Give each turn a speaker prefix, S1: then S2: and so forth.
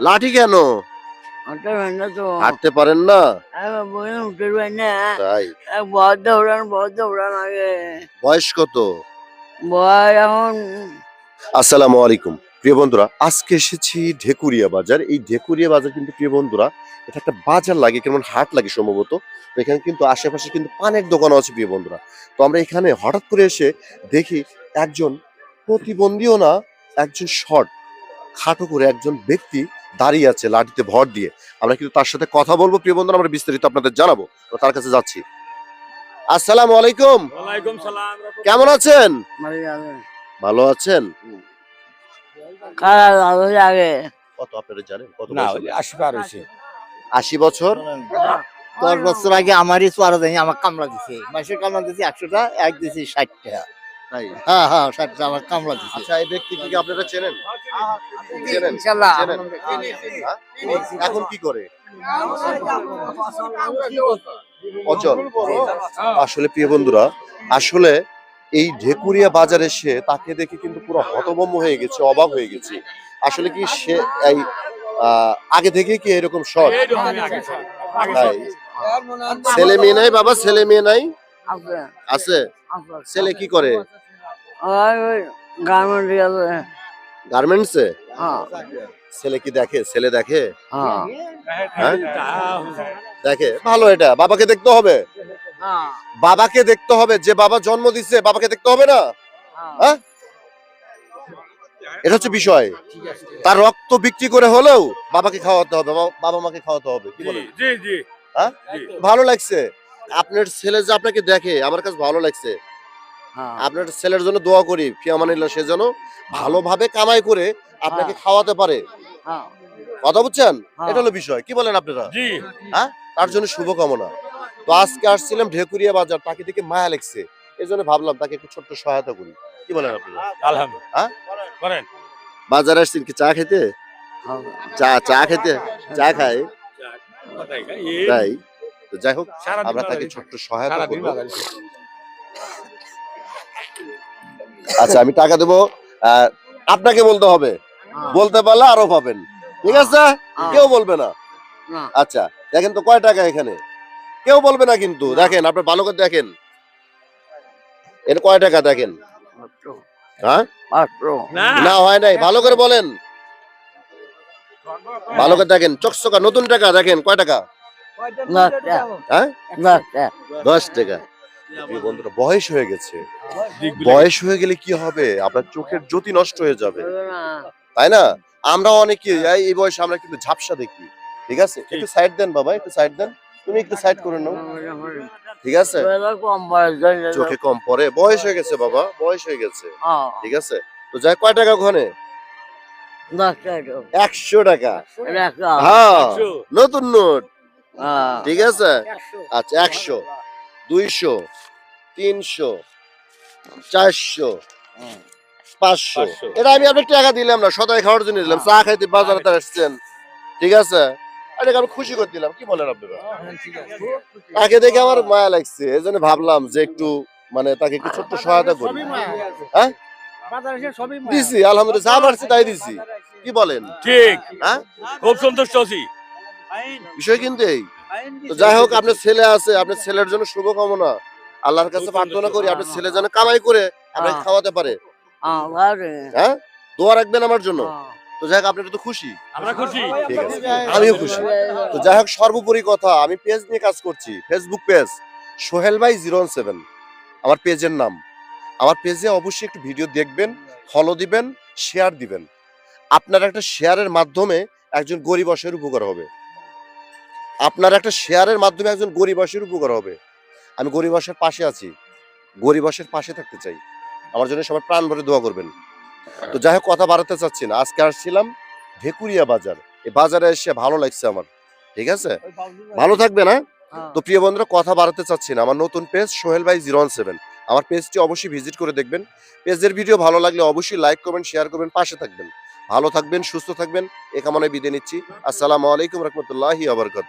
S1: লাঠি কেন?
S2: হাঁটতে পারেন না তো।
S1: হাঁটতে পারেন না?
S2: একবার বলে উঠতে পারেন না।
S1: তাই?
S2: বদ দৌড়ান বদ দৌড়ান আগে।
S1: বয়স কত?
S2: এখন
S1: আসসালামু আলাইকুম। প্রিয় বন্ধুরা আজকে এসেছি ঢেকুরিয়া বাজার। এই ঢেকুরিয়া বাজার কিন্তু প্রিয় বন্ধুরা এটা একটা বাজার লাগে কেমন হাট লাগে সম্ভবত। তো এখানে কিন্তু আশেপাশে কিন্তু পানের দোকানও আছে প্রিয় বন্ধুরা। তো আমরা এখানে হঠাৎ করে এসে দেখি একজন প্রতিবন্ধীও না একজন শর্ট খাটো করে একজন ব্যক্তি দাঁড়িয়ে আছে লাঠিতে ভর দিয়ে। আমরা কিন্তু তার সাথে কথা বলব। প্রিয় বন্ধুরা আমরা বিস্তারিত আপনাদের জানাব তো তার কাছে যাচ্ছি। আসসালামু আলাইকুম। কেমন আছেন? ভালো আছেন? কত আপনারা জানেন? কত?
S3: আশি পার হয়েছে।
S1: আশি বছর?
S4: দশ বছর আগে আমারই চোয়ারা আমার কামলা দিছে। মাসের কামলা দিছে একশোটা এক দিছি ষাট টাকা
S1: তাই?
S4: হ্যাঁ হ্যাঁ ষাট টাকা আমার কামলা দিছে
S1: আচ্ছা এই ব্যক্তি কি আপনারা চেনেন? চেনেন
S4: ইনশাল্লাহ।
S1: চেনেন? হ্যাঁ? এখন কি করে? অচল। আসলে প্রিয় বন্ধুরা আসলে এই ঢেকুরিয়া বাজার এসে তাকে দেখে কিন্তু পুরো হতভম্ব হয়ে গেছে অবাক হয়ে গেছে। আসলে কি সে এই আহ, আগে থেকে কি এরকম শখ? তাই। ছেলে মেয়ে নাই বাবা ছেলে মেয়ে নাই?
S2: আছে।
S1: ছেলে কি করে? গার্মেন্টসে
S2: হ্যাঁ।
S1: ছেলে কি দেখে? ছেলে দেখে?
S2: হ্যাঁ।
S1: হ্যাঁ? দেখে। ভালো এটা। বাবাকে দেখতে হবে।
S2: হ্যাঁ।
S1: বাবাকে দেখতে হবে। যে বাবা জন্ম দিচ্ছে বাবাকে দেখতে হবে না? হ্যাঁ। এটা হচ্ছে বিষয়। তার রক্ত বিক্রি করে হলেও বাবাকে খাওয়াতে হবে। বাবা- মাকে খাওয়াতে হবে। কি বলেন?
S3: জি জি।
S1: হ্যাঁ? ভালো লাগছে। আপনার ছেলে যে আপনাকে দেখে আমার কাছে ভালো লাগছে।
S2: হ্যাঁ
S1: আপনার ছেলের জন্য দোয়া করি ফিয়ামানিল্লাহ সে যেন ভালোভাবে কামাই করে আপনাকে খাওয়াতে পারে।
S2: হ্যাঁ।
S1: কথা বুঝছেন?
S2: হ্যাঁ।
S1: এটা হলো বিষয়। কি বলেন আপনারা?
S3: জি।
S1: তার জন্য শুভকামনা। তো আজকে আসছিলাম ঢেকুরিয়া বাজার তাকে দেখে মায়া লাগছে। এই জন্য ভাবলাম তাকে একটু ছোট্ট সহায়তা করি। কি বলেন আপনারা?
S3: আলহামদুলিল্লাহ।
S1: হ্যাঁ?
S3: করেন
S1: বাজারে আসছেন কি চা খেতে?
S2: হ্যাঁ।
S1: চা চা খেতে? চা
S3: এই
S1: তাই। তো যাই হোক আমরা তাকে ছোট্ট সহায়তা করব। আচ্ছা আমি টাকা দেবো আপনাকে বলতে হবে।
S2: হ্যাঁ।
S1: বলতে পারলে আরও পাবেন। ঠিক আছে?
S2: হ্যাঁ।
S1: কেউ বলবে না।
S2: না।
S1: আচ্ছা দেখেন তো কয় টাকা এখানে? কেউ বলবে না কিন্তু দেখেন আপনি ভালো করে দেখেন। এর কয় টাকা দেখেন? হ্যাঁ?
S3: না।
S1: হয় নাই। ভালো করে বলেন। ভালো করে দেখেন। চকচকা নতুন টাকা দেখেন কয় টাকা?
S2: দশ টাকা।
S1: হ্যাঁ?
S2: দশ
S1: দশ টাকা। বন্ধুরা বয়স হয়ে গেছে। বয়স হয়ে গেলে কি হবে? আপনার চোখের জ্যোতি নষ্ট হয়ে যাবে। তাই না? আমরা অনেকে এই এই বয়সে আমরা কিন্তু ঝাপসা দেখি। ঠিক আছে? একটু সাইড দেন বাবা একটু সাইড দেন। তুমি একটু সাইড করে নাও। ঠিক আছে। চোখে কম পড়ে। বয়স হয়ে গেছে বাবা বয়স হয়ে গেছে।
S2: হ্যাঁ।
S1: ঠিক আছে? তো যাই কয় টাকা ওখানে? একশো টাকা।
S2: টাকা
S1: হ্যাঁ। নতুন নোট।
S2: হ্যাঁ।
S1: ঠিক আছে? আচ্ছা একশো দুইশো তিনশো চারশো পাঁচশো। এটা আমি আপনাকে টাকা দিলাম না সদাই খাওয়ার জন্য দিলাম চা খাইতে বাজারে তার আসছেন ঠিক আছে? এটাকে আমি খুশি করে দিলাম? কি বলেন আপনারা তাকে দেখে আমার মায়া লাগছে এই জন্য ভাবলাম যে একটু মানে তাকে একটু ছোট্ট সহায়তা করি। হ্যাঁ? দিছি আলহামদুলিল্লাহ যা পারছি তাই দিছি। কি বলেন?
S3: ঠিক।
S1: হ্যাঁ?
S3: খুব সন্তুষ্ট আছি।
S1: বিষয় কিন্তু এই। যাই হোক আপনার ছেলে আছে আপনার ছেলের জন্য শুভকামনা। আল্লাহর কাছে প্রার্থনা করি আপনার ছেলে যেন কামাই করে আপনাকে
S2: হ্যাঁ।
S1: খাওয়াতে পারে।
S2: হ্যাঁ
S1: হ্যাঁ? দোয়া রাখবেন আমার জন্য।
S2: হ্যাঁ।
S1: তো যাই হোক আপনি তো খুশি?
S3: আমরা খুশি।
S1: ঠিক আছে। আমিও খুশি। তো যাই হোক সর্বোপরি কথা আমি পেজ নিয়ে কাজ করছি। ফেসবুক পেজ সোহেল ভাই জিরো সেভেন। আমার পেজের নাম। আমার পেজে অবশ্যই একটু ভিডিও দেখবেন ফলো দিবেন শেয়ার দিবেন। আপনার একটা শেয়ারের মাধ্যমে একজন গরিব অসহায়ের উপকার হবে। আপনার একটা শেয়ারের মাধ্যমে একজন গরিব অসহায়ের উপকার হবে। আমি গরিব অসহায়ের পাশে আছি। গরিব অসহায়ের পাশে থাকতে চাই। আমার জন্য সবাই প্রাণ ভরে দোয়া করবেন। তো যাই হোক কথা বাড়াতে চাচ্ছি না। আজকে আসছিলাম ঢেকুরিয়া বাজার। এই বাজারে এসে ভালো লাগছে আমার। ঠিক আছে? ভালো থাকবে না?
S2: হ্যাঁ।
S1: তো প্রিয় বন্ধুরা কথা বাড়াতে চাচ্ছি না। আমার নতুন পেজ সোহেল ভাই জিরো সেভেন আমার পেজটি অবশ্যই ভিজিট করে দেখবেন। পেজের ভিডিও ভালো লাগলে অবশ্যই লাইক করবেন শেয়ার করবেন পাশে থাকবেন। ভালো থাকবেন সুস্থ থাকবেন। এ কামনায় বিদায় নিচ্ছি। আসসালামু আলাইকুম রহমতুল্লাহি আবরকাত